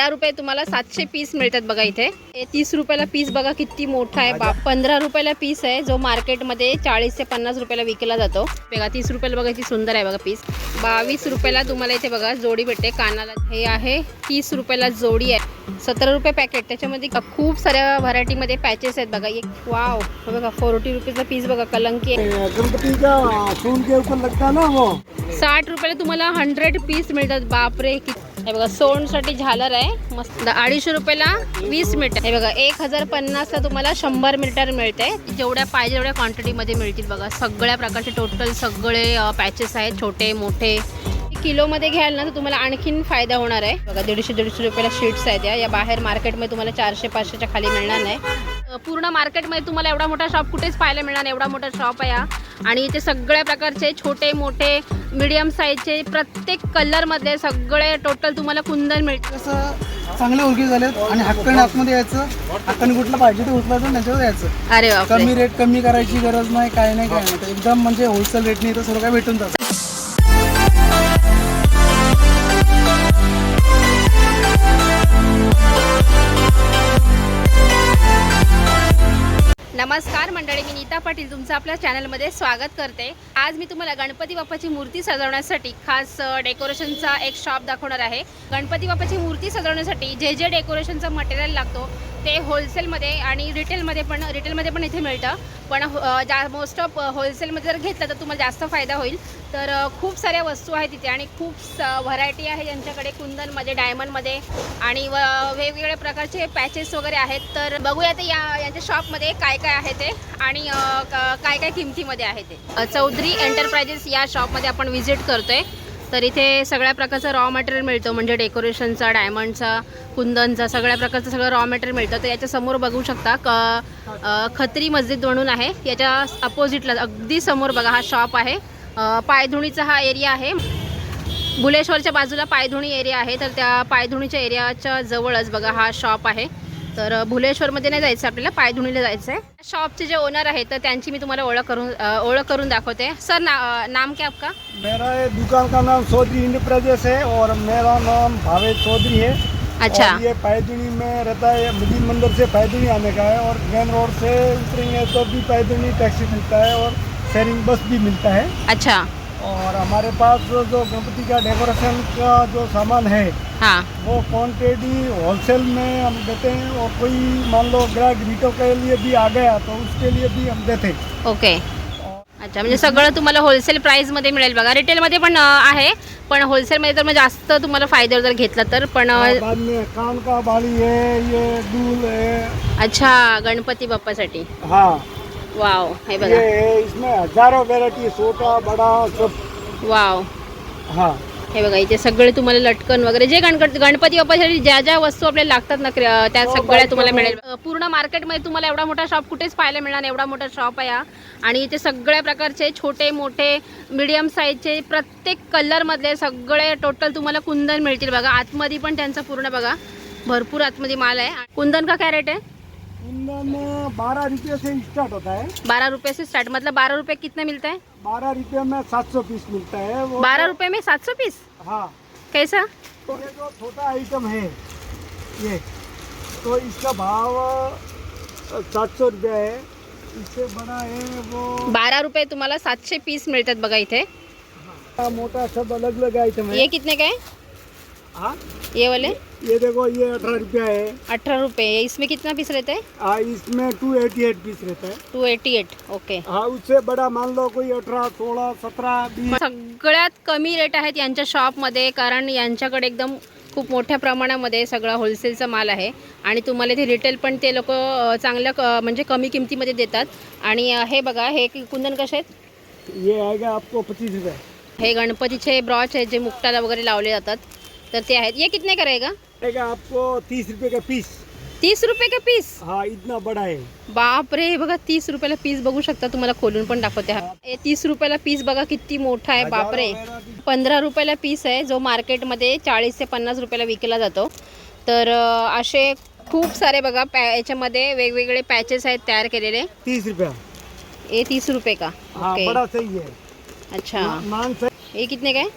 बारा रुपये तुम्हाला सातशे पीस मिळतात बघा इथे. तीस रुपयाला पीस बघा किती मोठा आहे बा पंधरा रुपयाला पीस आहे जो मार्केटमध्ये चाळीस ते पन्नास रुपयाला विकला जातो. बघा तीस रुपयाला बघा किती सुंदर आहे बघा पीस बावीस रुपयाला तुम्हाला इथे बघा जोडी भेटते. कानाला हे आहे तीस रुपयाला जोडी आहे. सतरा रुपये पॅकेट त्याच्यामध्ये खूप साऱ्या व्हरायटीमध्ये पॅचेस आहेत बघा. एक वाव बघा फोर्टी रुपीजचा पीस बघा कलंकी है. साठ रुपयाला तुम्हाला हंड्रेड पीस मिळतात. बापरे कि हे बघा सोंडसाठी झालर आहे. मस्त. अडीचशे रुपयाला वीस मीटर. हे बघा एक हजार पन्नासला तुम्हाला शंभर मीटर मिळते. जेवढ्या पाहिजे तेवढ्या क्वांटिटीमध्ये मिळतील बघा. सगळ्या प्रकारचे टोटल सगळे पॅचेस आहेत छोटे मोठे. किलोमध्ये घ्याल ना तर तुम्हाला आणखीन फायदा होणार आहे. बघा दीडशे दीडशे रुपयाला शीट्स आहेत या. या बाहेर मार्केटमध्ये तुम्हाला चारशे पाचशेच्या खाली मिळणार नाही. पूर्ण मार्केटमध्ये तुम्हाला एवढा मोठा शॉप कुठेच पाहायला मिळणार नाही. एवढा मोठा शॉप आहे हा. आणि इथे सगळ्या प्रकारचे छोटे मोठे मीडियम साईजचे प्रत्येक कलरमधले सगळे टोटल तुम्हाला कुंदन मिळतील. कसं चांगले ओळखी झालेत आणि हक्काने आतमध्ये यायचं. हक्काने कुठलं पाहिजे ते उचलायचं त्याच्यावर यायचं. अरे कमी रेट कमी करायची गरज नाही काय नाही काय नाही. एकदम म्हणजे होलसेल रेटने इथं सर्व काय भेटून जातं. पाटील तुमचं आपल्या चॅनलमध्ये स्वागत करते. आज मी तुम्हाला गणपती बाप्पाची मूर्ती सजवण्यासाठी खास डेकोरेशनचा एक शॉप दाखवणार आहे. गणपती बाप्पाची मूर्ती सजवण्यासाठी जे जे डेकोरेशनचा मटेरियल लागतो ते होलसेलमध्ये आणि रिटेलमध्ये पण रिटेलमध्ये पण इथे मिळतं. पण जा मोस्ट ऑफ होलसेलमध्ये जर घेतलं तर तुम्हाला जास्त फायदा होईल. तर खूप साऱ्या वस्तू आहेत तिथे आणि खूप व्हरायटी आहे यांच्याकडे. कुंदनमध्ये डायमंडमध्ये आणि व वेगवेगळ्या प्रकारचे पॅचेस वगैरे आहेत. तर बघूया ते या यांच्या शॉपमध्ये काय काय आहे ते आणि क- काय काय किमतीमध्ये आहे ते. चौधरी एंटरप्राइजेस या शॉपमध्ये आपण व्हिजिट करतो आहे तर इथे सगळ्या प्रकारचं रॉ मटेरियल मिळतं म्हणजे डेकोरेशनचा डायमंडचा कुंदनचा सगळ्या प्रकारचं सगळं रॉ मटेरियल मिळतं. तर याच्यासमोर बघू शकता क खत्री मस्जिद म्हणून आहे. याच्या अपोजिटला अगदी समोर बघा हा शॉप आहे. पायधुणीचा हा एरिया आहे. बुलेश्वरच्या बाजूला पायधुणी एरिया आहे. तर त्या पायधुणीच्या एरियाच्या जवळच बघा हा शॉप आहे. तर भुलेश्वरमध्ये नाही जायचं आपल्याला पायधुणीला जायचं आहे शॉपचे जे ओनर आहेत तर त्यांची मी तुम्हाला ओळख करून ओळख करून दाखवते. सर ना नाम क्या आपका? मेरा ये दुकान का नाम चौधरी इंटरप्राइजेस है और मेरा नाम भावेश चौधरी है। अच्छा। ये पैदुनी में रहता है मुदीन मंदिर से पैदुनी आने का है और मेन रोड से उतरेंगे तो भी पैदुनी टैक्सी मिलता है और शेयरिंग बस भी मिलता है। अच्छा। और हमारे पास जो गणपति का डेकोरेशन का जो सामान है हां। वो क्वांटिटी होलसेल में हम देते हैं और कोई मान लो ग्राहक रीटो के लिए भी आ गया तो उसके लिए भी हम देते हैं। ओके। अच्छा म्हणजे सगळं तुम्हाला होलसेल प्राईसमध्ये मिळेल बघा. रिटेलमध्ये पण आहे पण होलसेलमध्ये तर मग जास्त तुम्हाला फायद्यावर जर घेतलं तर पण कान का अच्छा गणपती बाप्पासाठी. हाँ। वाव हे ये बघा है इसमें हजारों छोटा बड़ा सब। वाव हाँ। हे बघा इथे सगळे तुम्हाला लटकन वगैरे जे गणपती गणपती बाप्पासाठी ज्या ज्या वस्तू आपल्याला लागतात ना क्र- त्या हो, सगळ्या तुम्हाला. मिळेल. अ, पूर्ण मार्केटमध्ये तुम्हाला एवढा मोठा शॉप कुठेच पाहायला मिळणार नाही एवढा मोठा शॉप आहे हा. आणि इथे सगळ्या प्रकारचे छोटे मोठे मीडियम साईजचे प्रत्येक कलरमधले सगळे टोटल तुम्हाला कुंदन मिळतील बघा. आतमध्ये पण त्यांचं पूर्ण बघा. भरपूर आतमध्ये माल आहे. कुंदन का काय रेट आहे? बारह रुपये से स्टार्ट होता है। बारह रुपए से स्टार्ट मतलब बारह रुपये कितने मिलता है? बारह रुपये में सात सौ पीस मिलता है बारह रुपये में सात सौ पीस? हाँ। कैसा? तो ये जो छोटा आइटम है ये तो इसका भाव सात सौ रुपया है। इससे बड़ा है वो बारा रुपये तुम्हाला सातशे पीस मिळतात बघा इथे. मोटा सब अलग अलग आइटम है। ये कितने का है? हाँ? ये वाले? ये देखो ये अठारह रुपया है। अठारह रुपये इसमें कितना पीस रहता है? हाँ इसमें टू एटी एट पीस रहता है। टू एटी एट ओके हाँ उससे बड़ा मान लो कोई अठारह सोलह सत्रह बीस। सगळ्यात कमी रेट आहेत यांच्या शॉपमध्ये कारण यांच्याकडे एकदम खूप मोठ्या प्रमाणामध्ये सगळा होलसेलचा माल आहे. आणि तुम्हाला इथे रिटेल पण ते लोक चांगल्या म्हणजे कमी किमतीमध्ये देतात. आणि हे बघा हे कुंदन कसे आहेत? आपको पच्चीस रुपये। हे गणपतीचे ब्रॉच आहेत जे मुक्ताला वगैरे लावले जातात. तर ते आहेत. ये कितने का रहेगा? आपको तीस रुपये का पीस. तीस रुपये का पीस? हाँ इतना बड़ा है. बाप रे बघा तीस रुपयाला पीस बघू शकता. तुम्हाला खोलून पण दाखवते हा. हे तीस रुपयाला पीस बघा किती मोठा आहे बापरे. पंधरा रुपयाला पीस आहे जो मार्केटमध्ये चाळीस ते पन्नास रुपयाला विकला जातो. तर अं, असे खूप सारे बघा पॅ याच्यामध्ये वेगवेगळे पॅचेस आहेत तयार केलेले. तीस रुपया. हे तीस रुपये का? हाँ ओके. बड़ा सही है. अच्छा. सही. हे कितने काय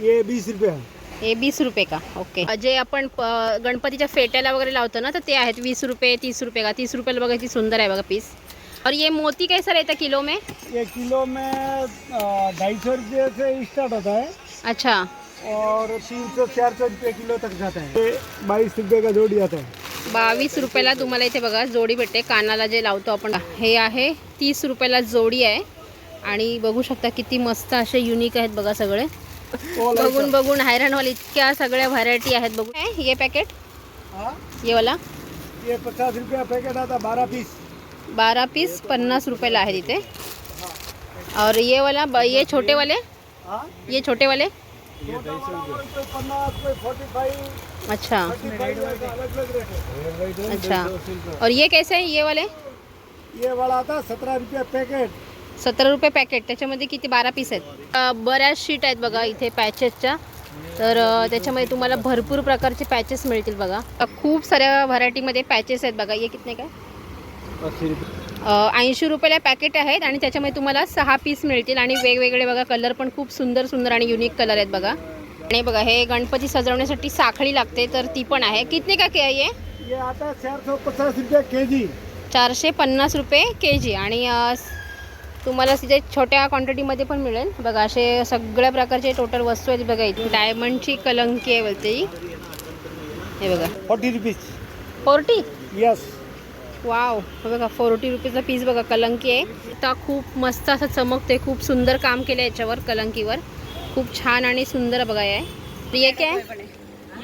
ये बीस रुपया. हे वीस रुपये का? ओके जे आपण प- गणपतीच्या फेट्याला वगैरे लावतो ना तर ते आहेत वीस रुपये तीस रुपये का? तीस रुपयाला बघा किती सुंदर आहे बघा पीस और ये मोती कैसा रहता किलो में? ये किलो में ढाई सौ रुपये से स्टार्ट होता है। अच्छा। और तीन सौ चार सौ रुपये किलो तक जाता है। बाईस रुपये का जोड़ी आता है। बावीस रुपयाला तुम्हाला इथे बघा जोडी भेटते. कानाला जे लावतो आपण हे आहे तीस रुपयाला जोडी आहे. आणि बघू शकता किती मस्त असे युनिक आहेत बघा सगळे. वो लाइट बघून बघून हैराणवाले इतक्या सगळ्या व्हरायटी आहेत हे ये पॅकेट हाँ? ये वाला? ये पचास रुपया पैकेट आता बारह पीस बारा पीस पन्नास रुपयाला आहे तिथे और ये वाला ये छोटे वाले? हाँ? ये छोटे वाले? वाला अच्छा. है. अच्छा. और ये कैसे आहे ये वाले? ये वाला आता सत्रह रुपया पैकेट सतरा रुपये पॅकेट त्याच्यामध्ये किती? बारा पीस आहेत. बऱ्याच शीट आहेत बघा इथे पॅचेसच्या तर त्याच्यामध्ये तुम्हाला भरपूर प्रकारचे पॅचेस मिळतील बघा. खूप साऱ्या व्हरायटीमध्ये पॅचेस आहेत बघा. ये कितने काय? ऐंशी रुपयाला पॅकेट आहेत आणि त्याच्यामध्ये तुम्हाला सहा पीस मिळतील. आणि वेगवेगळे बघा कलर पण खूप सुंदर सुंदर आणि युनिक कलर आहेत बघा. आणि बघा हे गणपती सजवण्यासाठी साखळी लागते तर ती पण आहे. कितने का के ये आता चारशे पन्नास रुपये के जी. आणि तुम्हाला तिथे छोट्या क्वांटिटीमध्ये पण मिळेल. बघा असे सगळ्या प्रकारचे टोटल वस्तू आहेत बघा इथे. डायमंडची कलंकी आहे बोलते ही. हे बघा. Forty rupees forty yes wow बघा फोर्टी रुपीजचा पीस बघा कलंकी आहे. तर खूप मस्त असं चमकते खूप सुंदर काम केलं आहे याच्यावर कलंकीवर. खूप छान आणि सुंदर बघा हे. आहे ये क्या?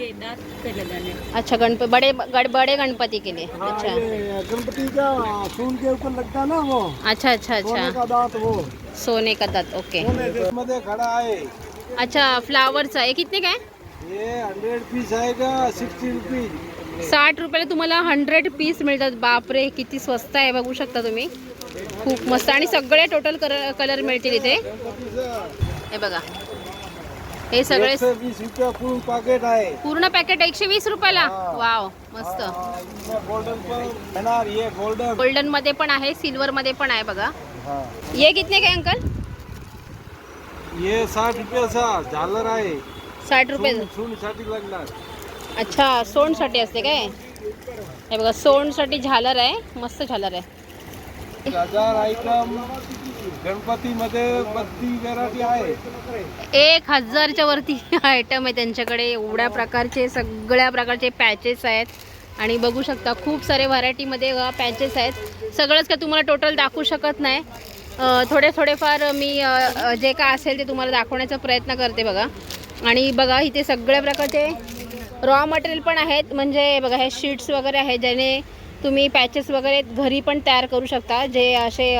है अच्छा गणपति बड़े गड़ बड़े गणपति के लिए हाँ अच्छा. गणपति का सून के ऊपर लगता है ना वो? अच्छा अच्छा सोने अच्छा का दांत वो. सोने का दात ओके. सोने मध्ये खड़ा आहे. अच्छा फ्लावरचा हे कितने काय ये हंड्रेड पीस आएगा सिक्सटी रुपीज. साठ रुपयाला तुम्हाला हंड्रेड पीस मिळतात. बापरे किती स्वस्त आहे. बघू शकता तुम्ही. खूप मस्त. आणि सगळे टोटल कलर कलर मिळतील इथे. हे बघा. हे सगळे एकशे वीस रुपया पूर्ण पॅकेट आहे. पूर्ण पॅकेट एकशे वीस रुपयाला? वाव मस्त. हाँ, गोल्डन गोल्डनमध्ये पण आहे सिल्वर मध्ये पण आहे बघा. हाँ. ये कितने काय अंकल? ये साठ रुपयाचा झालर आहे. साठ रुपये. सोनीसाठी लागणार. अच्छा सोंडसाठी असते काय? हे बघा सोंडसाठी झालर आहे मस्त झालर आहे. हजार आयटम. गणपतीमध्ये बत्ती व्हेरायटी आहे. एक हजारच्या वरती आयटम आहे त्यांच्याकडे. एवढ्या प्रकारचे सगळ्या प्रकारचे पॅचेस आहेत. आणि बघू शकता खूप सारे व्हरायटीमध्ये पॅचेस आहेत. सगळंच का तुम्हाला टोटल दाखवू शकत नाही. थोडे थोडेफार मी जे काय असेल ते तुम्हाला दाखवण्याचा प्रयत्न करते बघा. आणि बघा इथे सगळ्या प्रकारचे रॉ मटेरियल पण आहेत. म्हणजे बघा हे शीट्स वगैरे आहेत ज्याने तुम्ही पॅचेस वगैरे घरी पण तयार करू शकता. जे असे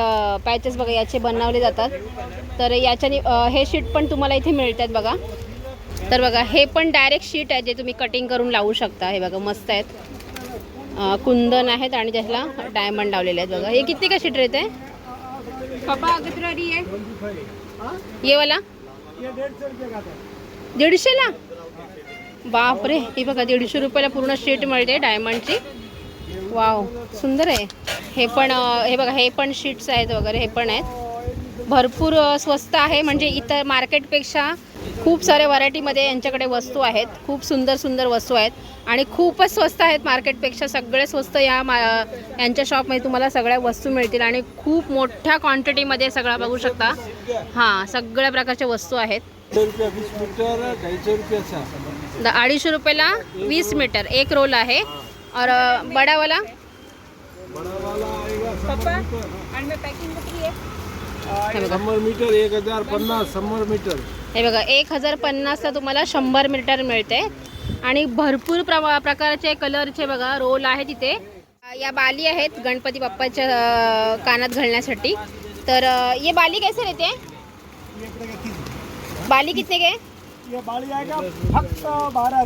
पॅचेस बघा याचे बनवले जातात. तर याच्याने हे शीट पण तुम्हाला इथे मिळतात बघा. तर बघा हे पण डायरेक्ट शीट आहे जे तुम्ही कटिंग करून लावू शकता. हे बघा मस्त आहेत. कुंदन आहेत आणि त्याला डायमंड लावलेले आहेत बघा. हे किती का शीट पापा किती आहे? ये वाला? था दीडशेला? बापरे ही बघा दीडशे रुपयाला पूर्ण शीट मिळते डायमंडची वाव सुंदर आहे. हे पण हे बघा हे पण शीट्स आहेत वगैरे हे पण आहेत. भरपूर स्वस्त आहे म्हणजे इतर मार्केटपेक्षा खूप साऱ्या व्हरायटीमध्ये यांच्याकडे वस्तू आहेत. खूप सुंदर सुंदर वस्तू आहेत. आणि खूपच स्वस्त आहेत मार्केटपेक्षा. सगळे स्वस्त या मा यांच्या शॉपमध्ये तुम्हाला सगळ्या वस्तू मिळतील. आणि खूप मोठ्या क्वांटिटीमध्ये सगळं बघू शकता. हां सगळ्या प्रकारच्या वस्तू आहेत. अडीचशे रुपयाला वीस मीटर. एक रोल आहे. और बड़ा वाला? बड़ा वाला आएगा समर हे। बघा. समर मीटर एक हजार पन्नास समर मीटर. हे बघा एक हजार पन्नासला तुम्हाला शंभर मीटर मिळते. आणि भरपूर प्रमा प्रकारचे कलरचे बघा रोल आहे तिथे. या बाली आहेत गणपती बाप्पाच्या कानात घालण्यासाठी. तर ये बाली कैसे रहते हैं? बाली कितने के? ये फक्त बारा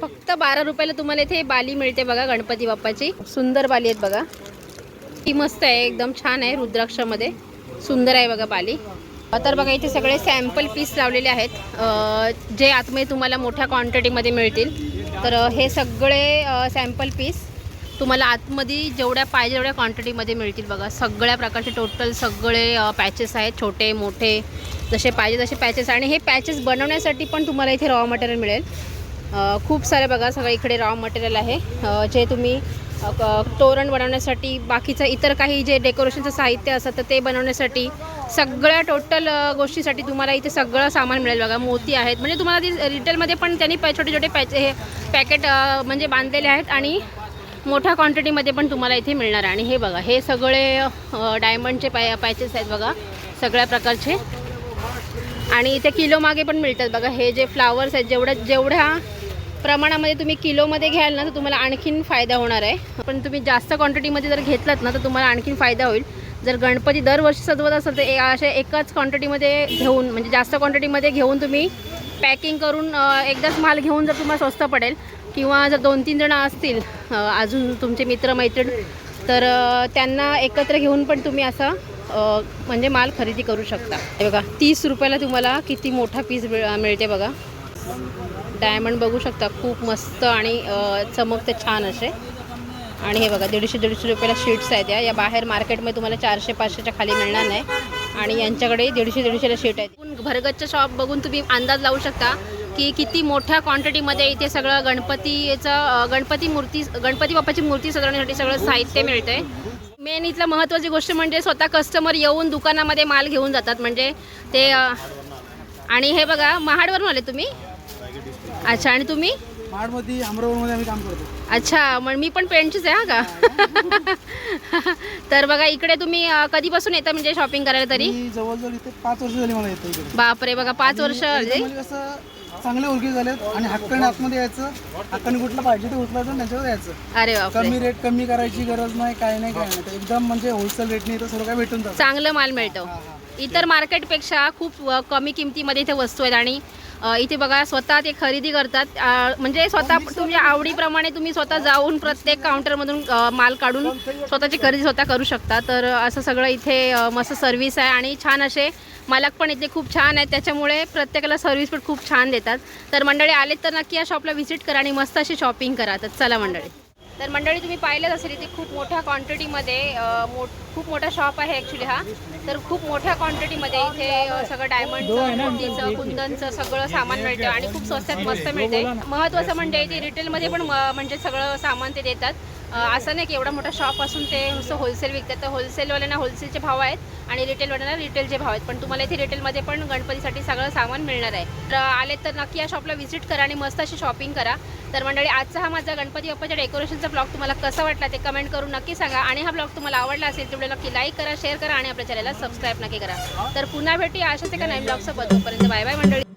फक्त बारा रुपयाला तुम्हाला इथे बाली मिळते बघा गणपती बाप्पाची. सुंदर बाली आहेत बघा. ती मस्त आहे एकदम छान आहे रुद्राक्षामध्ये. सुंदर आहे बघा बाली. तर बघा इथे सगळे सॅम्पल पीस लावलेले आहेत. जे आतमध्ये तुम्हाला मोठ्या क्वांटिटीमध्ये मिळतील. तर हे सगळे सॅम्पल पीस तुम्हाला आतमध्ये जेवढ्या पाहिजे तेवढ्या क्वांटिटीमध्ये मिळतील बघा. सगळ्या प्रकारचे टोटल सगळे पॅचेस आहेत छोटे मोठे जसे पाहिजे तसे पॅचेस आणि हे पॅचेस बनवण्यासाठी पण तुम्हाला इथे रॉ मटेरियल मिळेल. खूप सारे बघा सगळं इकडे रॉ मटेरियल आहे. जे तुम्ही तोरण बनवण्यासाठी बाकीचं इतर काही जे डेकोरेशनचं साहित्य असतं तर ते बनवण्यासाठी सगळ्या टोटल गोष्टीसाठी तुम्हाला इथे सगळं सामान मिळेल बघा. मोती आहेत. म्हणजे तुम्हाला ती रिटेलमध्ये पण त्यांनी पॅ छोटे छोटे पॅच हे पॅकेट म्हणजे बांधलेले आहेत. आणि मोठ्या क्वांटिटीमध्ये पण तुम्हाला इथे मिळणार आहे. आणि हे बघा हे सगळे डायमंडचे पाय पॅचेस आहेत बघा सगळ्या प्रकारचे. आणि इथे किलो मागे पण मिळतात बघा. हे जे फ्लावर्स आहेत जेवढ्या जेवढ्या प्रमाणामध्ये तुम्ही किलोमध्ये घ्याल ना तर तुम्हाला आणखीन फायदा होणार आहे. पण तुम्ही जास्त क्वांटिटीमध्ये जर घेतलात ना तर तुम्हाला आणखीन फायदा होईल. जर गणपती दरवर्षी सजवत असेल तर असे एकाच क्वांटिटीमध्ये घेऊन म्हणजे जास्त क्वांटिटीमध्ये घेऊन तुम्ही पॅकिंग करून एकदाच माल घेऊन जर तुम्हाला स्वस्त पडेल किंवा जर दोन तीन जणं असतील अजून तुमचे मित्रमैत्रीण तर त्यांना एकत्र घेऊन पण तुम्ही असं म्हणजे माल खरेदी करू शकता. हे बघा तीस रुपयाला तुम्हाला किती मोठा पीस मिळते बघा. डायमंड बघू शकता खूप मस्त आणि चमकते छान असे. आणि हे बघा दीडशे दीडशे रुपयाला शीट्स आहेत या. या बाहेर मार्केटमध्ये तुम्हाला चारशे पाचशेच्या खाली मिळणार नाही. आणि यांच्याकडे दीडशे दीडशेला शीट आहेत. भरगतच्या शॉप बघून तुम्ही अंदाज लावू शकता. की किती मोठ्या क्वांटिटीमध्ये इथे सगळं गणपतीचं गणपती मूर्ती गणपती बाप्पाची मूर्ती सजवण्यासाठी सगळं साहित्य मिळतंय. मेन इथलं महत्त्वाची गोष्ट म्हणजे स्वतः कस्टमर येऊन दुकानामध्ये माल घेऊन जातात. म्हणजे ते आणि हे बघा महाडवरून आले तुम्ही? अच्छा आणि तुम्ही? काम करतो. अच्छा मग मी पण पेंटचीच आहे हा का? तर बघा इकडे तुम्ही कधीपासून येता म्हणजे शॉपिंग करायला तरी? जवळजवळ पाच वर्ष झाली मला बापरे बघा पाच वर्ष चांगले ओळखी झालेत आणि हक्काने आतमध्ये यायचं. हक्काने कुठलं पाहिजे ते उचलायचं त्यांच्यावर यायचं. अरे बापरे. कमी रेट कमी करायची गरज नाही काय नाही काय नाही. एकदम म्हणजे होलसेल रेटने इथं सर्व काय भेटून जातं. चांगलं माल मिळतो. हा, हा. इतर मार्केटपेक्षा खूप अ, कमी किमतीमध्ये इथे वस्तू आहेत आणि इथे बघा स्वतः ते खरेदी करतात. म्हणजे स्वतः तुमच्या आवडीप्रमाणे तुम्ही स्वतः जाऊन प्रत्येक काउंटरमधून माल काढून स्वतःची खरेदी स्वतः करू शकता. तर असं सगळं इथे मस्त सर्व्हिस आहे आणि छान असे मालक पण इथे खूप छान आहेत. त्याच्यामुळे प्रत्येकाला सर्व्हिस पण खूप छान देतात. तर मंडळी आलेत तर नक्की या शॉपला व्हिजिट करा आणि मस्त अशी शॉपिंग करा. तर चला मंडळी. तर मंडळी तुम्ही पाहिलंच असेल इथे खूप मोठ्या क्वांटिटीमध्ये मोठ खूप मोठा शॉप आहे ॲक्च्युली हा. तर खूप मोठ्या क्वांटिटीमध्ये इथे सगळं डायमंडचं मोतीचं कुंदनचं सगळं सामान मिळतं आणि खूप स्वस्तात मस्त मिळते महत्त्वाचं म्हणजे इथे रिटेलमध्ये पण म्हणजे सगळं सामान ते देतात. असं नाही की एवढा मोठा शॉप असून ते नुसतं होलसेल विकतात. तर होलसेलवाल्यांना होलसेलचे भाव आहेत आणि रिटेलवाल्यांना रिटेलचे भाव आहेत. पण तुम्हाला इथे रिटेलमध्ये पण गणपतीसाठी सगळं सामान मिळणार आहे. तर आले तर नक्की या शॉपला व्हिजिट करा आणि मस्त अशी शॉपिंग करा. तर मंडळी आजचा हा माझा गणपती बाप्पाच्या डेकोरेशनचा ब्लॉग तुम्हाला कसा वाटला ते कमेंट करून नक्की सांगा. आणि हा ब्लॉग तुम्हाला आवडला असेल तर नक्की लाईक करा शेअर करा आणि आपल्या चॅनलला सबस्क्राईब नक्की करा. तर पुन्हा भेटी अशाच एका नवीन ब्लॉगसोबत तोपर्यंत बाय बाय मंडळी.